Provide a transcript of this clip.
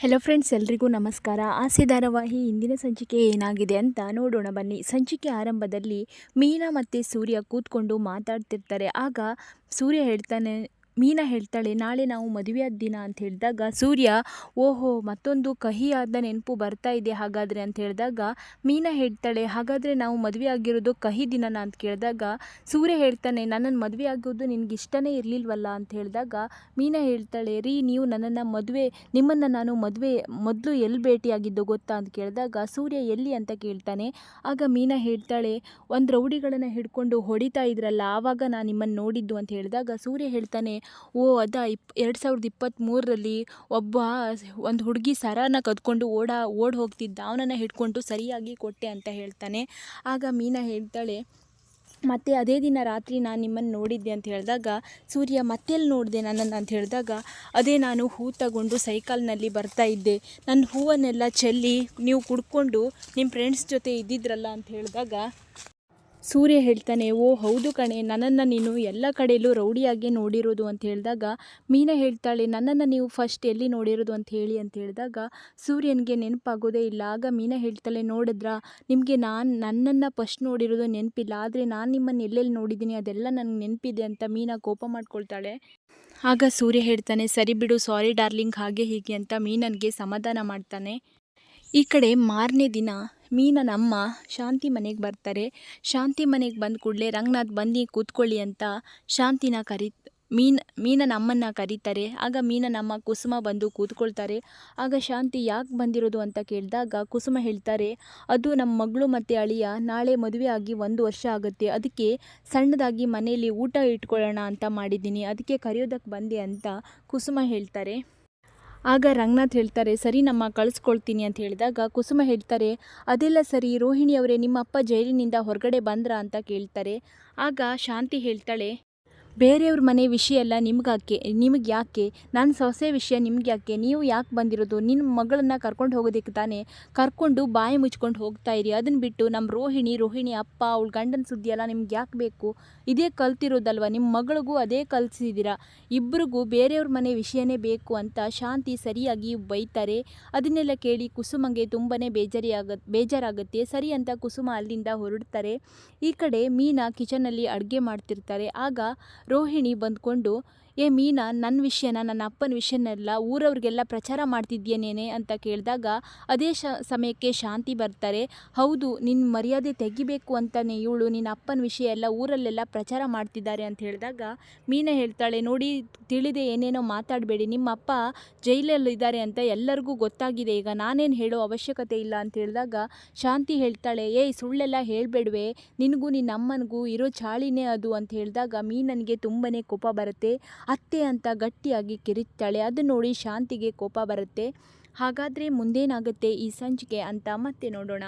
Hello friends ಎಲ್ರಿಗೂ ನಮಸ್ಕಾರ. ಆಸೆ ಧಾರಾವಾಹಿ ಇಂದಿನ ಸಂಚಿಕೆ ಏನಾಗಿದೆ ಅಂತ ನೋಡೋಣ ಬನ್ನಿ. ಸಂಚಿಕೆ ಆರಂಭದಲ್ಲಿ ಮೀನಾ ಮತ್ತು ಸೂರ್ಯ ಕೂತ್ಕೊಂಡು ಮಾತಾಡ್ತಿರ್ತಾರೆ. ಆಗ ಸೂರ್ಯ ಹೇಳ್ತಾನೆ ಮೀನಾ ಹೇಳ್ತಾಳೆ, ನಾಳೆ ನಾವು ಮದುವೆಯಾದ ದಿನ ಅಂತ ಹೇಳಿದಾಗ ಸೂರ್ಯ, ಓಹೋ, ಮತ್ತೊಂದು ಕಹಿಯಾದ ನೆನಪು ಬರ್ತಾ ಇದೆ ಹಾಗಾದರೆ ಅಂತ ಹೇಳಿದಾಗ ಮೀನಾ ಹೇಳ್ತಾಳೆ, ಹಾಗಾದರೆ ನಾವು ಮದುವೆ ಆಗಿರೋದು ಕಹಿ ದಿನನ ಅಂತ ಕೇಳಿದಾಗ ಸೂರ್ಯ ಹೇಳ್ತಾನೆ ನನ್ನನ್ನು ಮದುವೆ ಆಗೋದು ನಿನಗೆ ಇಷ್ಟನೇ ಇರಲಿಲ್ವಲ್ಲ ಅಂತ ಹೇಳಿದಾಗ ಮೀನಾ ಹೇಳ್ತಾಳೆ, ರೀ, ನೀವು ನನ್ನನ್ನು ಮದುವೆ, ನಿಮ್ಮನ್ನು ನಾನು ಮದುವೆ ಮೊದಲು ಎಲ್ಲಿ ಭೇಟಿಯಾಗಿದ್ದು ಗೊತ್ತಾ ಅಂತ ಕೇಳಿದಾಗ ಸೂರ್ಯ, ಎಲ್ಲಿ ಅಂತ ಕೇಳ್ತಾನೆ. ಆಗ ಮೀನಾ ಹೇಳ್ತಾಳೆ, ಒಂದು ರೌಡಿಗಳನ್ನು ಹಿಡ್ಕೊಂಡು ಹೊಡಿತಾ ಇದ್ರಲ್ಲ, ಆವಾಗ ನಾನು ನಿಮ್ಮನ್ನು ನೋಡಿದ್ದು ಅಂತ ಹೇಳಿದಾಗ ಸೂರ್ಯ ಹೇಳ್ತಾನೆ ಓ ಅದ ಇಪ್, ಎರಡು ಸಾವಿರದ ಇಪ್ಪತ್ತ್ಮೂರರಲ್ಲಿ ಒಬ್ಬ ಒಂದು ಹುಡುಗಿ ಸರಾನ ಕದ್ಕೊಂಡು ಓಡ, ಓಡಿ ಹೋಗ್ತಿದ್ದ. ಅವನನ್ನು ಹಿಡ್ಕೊಂಡು ಸರಿಯಾಗಿ ಕೊಟ್ಟೆ ಅಂತ ಹೇಳ್ತಾನೆ. ಆಗ ಮೀನಾ ಹೇಳ್ತಾಳೆ, ಮತ್ತೆ ಅದೇ ದಿನ ರಾತ್ರಿ ನಾನು ನಿಮ್ಮನ್ನು ನೋಡಿದ್ದೆ ಅಂತ ಹೇಳಿದಾಗ, ಸೂರ್ಯ ಮತ್ತೆಲ್ಲಿ ನೋಡಿದೆ ನನ್ನನ್ನು? ಅಂತ ಹೇಳಿದಾಗ, ಅದೇ ನಾನು ಹೂ ತಗೊಂಡು ಸೈಕಲ್ನಲ್ಲಿ ಬರ್ತಾ ಇದ್ದೆ. ನನ್ನ ಹೂವನ್ನೆಲ್ಲ ಚೆಲ್ಲಿ ನೀವು ಕುಡ್ಕೊಂಡು ನಿಮ್ಮ ಫ್ರೆಂಡ್ಸ್ ಜೊತೆ ಇದ್ದಿದ್ರಲ್ಲ ಅಂತ ಹೇಳಿದಾಗ ಸೂರ್ಯ ಹೇಳ್ತಾನೆ, ಓ ಹೌದು ಕಣೆ, ನನ್ನನ್ನು ನೀನು ಎಲ್ಲ ಕಡೆಯಲ್ಲೂ ರೌಡಿಯಾಗಿ ನೋಡಿರೋದು ಅಂತ ಹೇಳಿದಾಗ, ಮೀನ ಹೇಳ್ತಾಳೆ, ನನ್ನನ್ನು ನೀವು ಫಸ್ಟ್ ಎಲ್ಲಿ ನೋಡಿರೋದು ಅಂತ ಹೇಳಿ ಅಂತ ಹೇಳಿದಾಗ, ಸೂರ್ಯನಿಗೆ ನೆನಪಾಗೋದೇ ಇಲ್ಲ. ಆಗ ಮೀನ ಹೇಳ್ತಾಳೆ, ನೋಡಿದ್ರಾ? ನಿಮಗೆ ನಾನು, ನನ್ನನ್ನು ಫಸ್ಟ್ ನೋಡಿರೋದು ನೆನಪಿಲ್ಲ, ಆದರೆ ನಾನು ನಿಮ್ಮನ್ನು ಎಲ್ಲೆಲ್ಲಿ ನೋಡಿದ್ದೀನಿ ಅದೆಲ್ಲ ನನಗೆ ನೆನಪಿದೆ ಅಂತ ಮೀನ ಕೋಪ ಮಾಡ್ಕೊಳ್ತಾಳೆ. ಆಗ ಸೂರ್ಯ ಹೇಳ್ತಾನೆ, ಸರಿ ಬಿಡು ಸಾರಿ ಡಾರ್ಲಿಂಗ್, ಹಾಗೆ ಹೀಗೆ ಅಂತ ಮೀನನಿಗೆ ಸಮಾಧಾನ ಮಾಡ್ತಾನೆ. ಈ ಕಡೆ ಮಾರನೇ ದಿನ ಮೀನನ ಅಮ್ಮ ಶಾಂತಿ ಮನೆಗೆ ಬರ್ತಾರೆ. ಶಾಂತಿ ಮನೆಗೆ ಬಂದ ಕೂಡಲೇ ರಂಗನಾಥ್ ಬನ್ನಿ ಕೂತ್ಕೊಳ್ಳಿ ಅಂತ ಶಾಂತಿನ ಕರಿ, ಮೀನ್, ಮೀನನ ಅಮ್ಮನ್ನ ಕರೀತಾರೆ. ಆಗ ಮೀನನ ಅಮ್ಮ ಕುಸುಮ ಬಂದು ಕೂತ್ಕೊಳ್ತಾರೆ. ಆಗ ಶಾಂತಿ ಯಾಕೆ ಬಂದಿರೋದು ಅಂತ ಕೇಳಿದಾಗ ಕುಸುಮ ಹೇಳ್ತಾರೆ, ಅದು ನಮ್ಮ ಮಗಳು ಮತ್ತು ಅಳಿಯ ನಾಳೆ ಮದುವೆ ಆಗಿ ಒಂದು ವರ್ಷ ಆಗುತ್ತೆ. ಅದಕ್ಕೆ ಸಣ್ಣದಾಗಿ ಮನೆಯಲ್ಲಿ ಊಟ ಇಟ್ಕೊಳ್ಳೋಣ ಅಂತ ಮಾಡಿದ್ದೀನಿ. ಅದಕ್ಕೆ ಕರೆಯೋದಕ್ಕೆ ಬಂದೆ ಅಂತ ಕುಸುಮ ಹೇಳ್ತಾರೆ. ಆಗ ರಂಗನಾಥ್ ಹೇಳ್ತಾರೆ, ಸರಿ ನಮ್ಮ ಕಳಿಸ್ಕೊಳ್ತೀನಿ ಅಂತ ಹೇಳಿದಾಗ ಕುಸುಮ ಹೇಳ್ತಾರೆ, ಅದೆಲ್ಲ ಸರಿ ರೋಹಿಣಿಯವರೇ ನಿಮ್ಮ ಅಪ್ಪ ಜೈಲಿನಿಂದ ಹೊರಗಡೆ ಬಂದ್ರಾ? ಅಂತ ಕೇಳ್ತಾರೆ. ಆಗ ಶಾಂತಿ ಹೇಳ್ತಾಳೆ ಬೇರೆಯವ್ರ ಮನೆ ವಿಷಯ ಎಲ್ಲ ನಿಮ್ಗಾಕೆ ನಿಮಗೆ ಯಾಕೆ ನನ್ನ ಸೊಸೆ ವಿಷಯ ನಿಮ್ಗೆ ಯಾಕೆ ನೀವು ಯಾಕೆ ಬಂದಿರೋದು? ನಿನ್ನ ಮಗಳನ್ನ ಕರ್ಕೊಂಡು ಹೋಗೋದಕ್ಕೆ ತಾನೇ ಕರ್ಕೊಂಡು ಬಾಯಿ ಮುಚ್ಕೊಂಡು ಹೋಗ್ತಾ ಇರಿ. ಅದನ್ನು ಬಿಟ್ಟು ನಮ್ಮ ರೋಹಿಣಿ ರೋಹಿಣಿ ಅಪ್ಪ, ಅವ್ಳ ಗಂಡನ ಸುದ್ದಿ ಎಲ್ಲ ನಿಮ್ಗೆ ಯಾಕೆ ಬೇಕು? ಇದೇ ಕಲ್ತಿರೋದಲ್ವ? ನಿಮ್ಮ ಮಗಳಿಗೂ ಅದೇ ಕಲಿಸಿದ್ದೀರಾ ಇಬ್ಬರಿಗೂ ಬೇರೆಯವ್ರ ಮನೆ ವಿಷಯನೇ ಬೇಕು ಅಂತ ಶಾಂತಿ ಸರಿಯಾಗಿ ಬೈತಾರೆ. ಅದನ್ನೆಲ್ಲ ಕೇಳಿ ಕುಸುಮಗೆ ತುಂಬಾ ಆಗ, ಬೇಜಾರಾಗುತ್ತೆ. ಸರಿ ಅಂತ ಕುಸುಮ ಅಲ್ಲಿಂದ ಹೊರಡ್ತಾರೆ. ಈ ಕಡೆ ಮೀನಾ ಕಿಚನಲ್ಲಿ ಅಡುಗೆ ಮಾಡ್ತಿರ್ತಾರೆ. ಆಗ ರೋಹಿಣಿ ಬಂದ್ಕೊಂಡು ಏ ಮೀನಾ ನನ್ನ ವಿಷಯನ, ನನ್ನ ಅಪ್ಪನ ವಿಷಯನೆಲ್ಲ ಊರವ್ರಿಗೆಲ್ಲ ಪ್ರಚಾರ ಮಾಡ್ತಿದ್ಯೇನೇನೆ ಅಂತ ಕೇಳಿದಾಗ ಅದೇ ಸಮಯಕ್ಕೆ ಶಾಂತಿ ಬರ್ತಾರೆ. ಹೌದು ನಿನ್ನ ಮರ್ಯಾದೆ ತೆಗಿಬೇಕು ಅಂತಾನೆ ಇವಳು ನಿನ್ನ ಅಪ್ಪನ ವಿಷಯ ಎಲ್ಲ ಊರಲ್ಲೆಲ್ಲ ಪ್ರಚಾರ ಮಾಡ್ತಿದ್ದಾರೆ ಅಂತ ಹೇಳಿದಾಗ ಮೀನಾ ಹೇಳ್ತಾಳೆ, ನೋಡಿ, ತಿಳಿದೆ ಏನೇನೋ ಮಾತಾಡಬೇಡಿ. ನಿಮ್ಮ ಅಪ್ಪ ಜೈಲಲ್ಲಿದ್ದಾರೆ ಅಂತ ಎಲ್ಲರಿಗೂ ಗೊತ್ತಾಗಿದೆ. ಈಗ ನಾನೇನು ಹೇಳೋ ಅವಶ್ಯಕತೆ ಇಲ್ಲ ಅಂತ ಹೇಳಿದಾಗ ಶಾಂತಿ ಹೇಳ್ತಾಳೆ, ಏಯ್, ಸುಳ್ಳೆಲ್ಲ ಹೇಳಬೇಡ್ವೆ. ನಿನಗೂ ನಿನ್ನ ಅಮ್ಮನಿಗೂ ಇರೋ ಚಾಳಿನೇ ಅದು. ಅಂತ ಹೇಳಿದಾಗ ಮೀನನಿಗೆ ತುಂಬನೇ ಕೋಪ ಬರುತ್ತೆ. ಅತ್ತೆ ಅಂತ ಗಟ್ಟಿಯಾಗಿ ಕಿರಿಚ್ತಾಳೆ ಅದು ನೋಡಿ ಶಾಂತಿಗೆ ಕೋಪ ಬರುತ್ತೆ. ಹಾಗಾದರೆ ಮುಂದೇನಾಗುತ್ತೆ ಈ ಸಂಚಿಕೆ ಅಂತ ಮತ್ತೆ ನೋಡೋಣ.